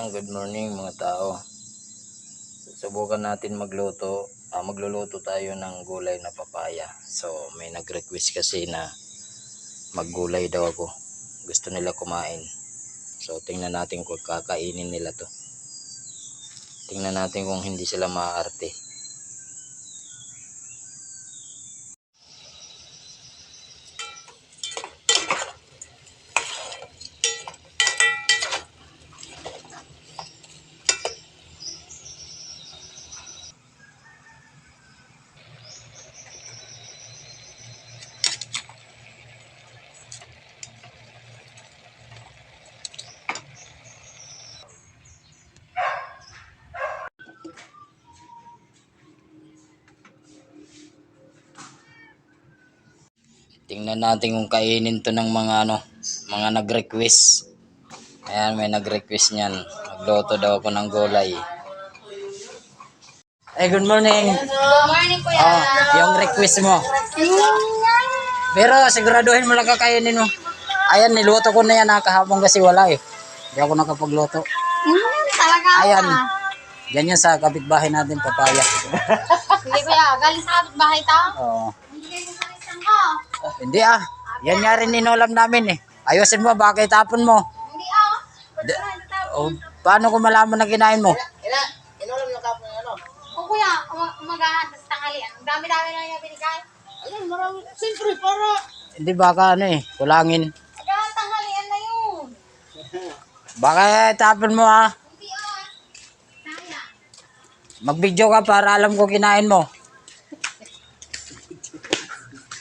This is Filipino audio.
Ayan, good morning mga tao. Subukan natin magluto. Ah, magluluto tayo ng gulay na papaya. So, may nag-request kasi na maggulay daw ako. Gusto nila kumain. So, tingnan natin kung kakainin nila to. Tingnan natin kung hindi sila maaarte. Tingnan natin kung kainin to ng mga ano, mga nag-request. Ayan, may nag-request niyan. Magluto daw ako ng gulay. Hey, good morning. Good morning, Kuya. Oh, yung request mo. Pero siguraduhin mo lang kakainin mo. Ayan, niluto ko na yan ha, kahapon kasi wala eh. Hindi ako nakapagluto. Mm, talaga Ayan. Yan yan sa kapitbahay natin, papaya. Sige, Kuya. Galing sa kapitbahay ta? Oo. Sasalisan ko. Hindi ah. Yan nga rin ninulam namin eh. Ayusin mo, bakit tapon mo? Hindi ah. D- o, paano ko malaman na kinain mo? O Kuya, um- umagahan sa tanghalian. Ang dami-dami na niya binigay. Hindi baka ano eh, kulangin. Agahan tanghalian na yun. Baka tapon mo ah. Hindi ah. Sayang. Mag-video ka para alam ko kinain mo.